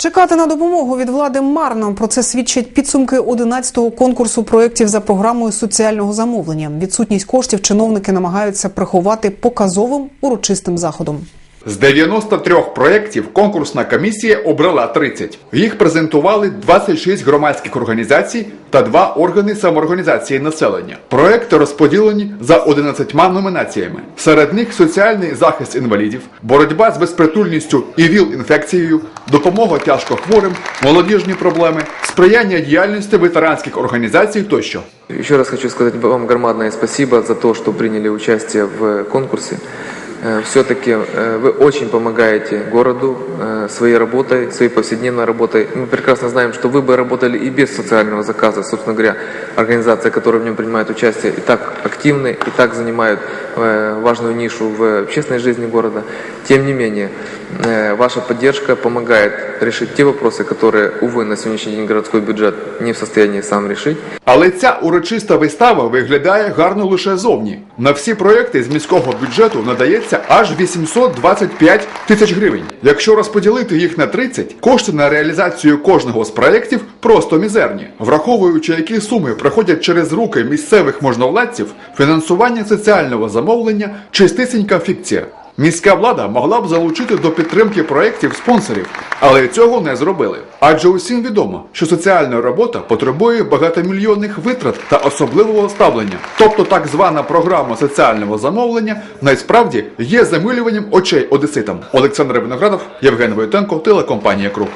Чекати на допомогу від влади марно. Про це свідчать підсумки 11-го конкурсу проєктів за програмою соціального замовлення. Відсутність коштів чиновники намагаються приховати показовим урочистим заходом. З 93 проєктів конкурсна комісія обрала 30. Їх презентували 26 громадських організацій та два органи самоорганізації населення. Проекти розподілені за 11 номінаціями. Серед них соціальний захист інвалідів, боротьба з безпритульністю і ВІЛ-інфекцією, допомога тяжкохворим, молодіжні проблеми, сприяння діяльності ветеранських організацій тощо. Еще раз хочу сказать вам громадное спасибо за то, что приняли участие в конкурсе. Все-таки вы очень помогаете городу э, своей работой, своей повседневной работой. Мы прекрасно знаем, что вы бы работали и без социального заказа. Собственно говоря, организации, которые в нем принимают участие, и так активны, и так занимают э, важную нишу в общественной жизни города. Тем не менее, э, ваша поддержка помогает решить те вопросы, которые, увы, на сегодняшний день городской бюджет не в состоянии сам решить. Але ця урочиста вистава виглядає гарно лише зовні. На всі проекти з міського бюджету надається аж 825 тисяч гривень. Якщо розподілити їх на 30, кошти на реалізацію кожного з проєктів просто мізерні. Враховуючи, які суми проходять через руки місцевих можновладців, фінансування соціального замовлення чистисінька фікція. Міська влада могла б залучити до підтримки проєктів спонсорів, але цього не зробили. Адже усім відомо, що соціальна робота потребує багатомільйонних витрат та особливого ставлення. Тобто так звана програма соціального замовлення насправді є замилюванням очей одеситам. Олександр Виноградов, Євген Войтенко, телекомпанія Круг.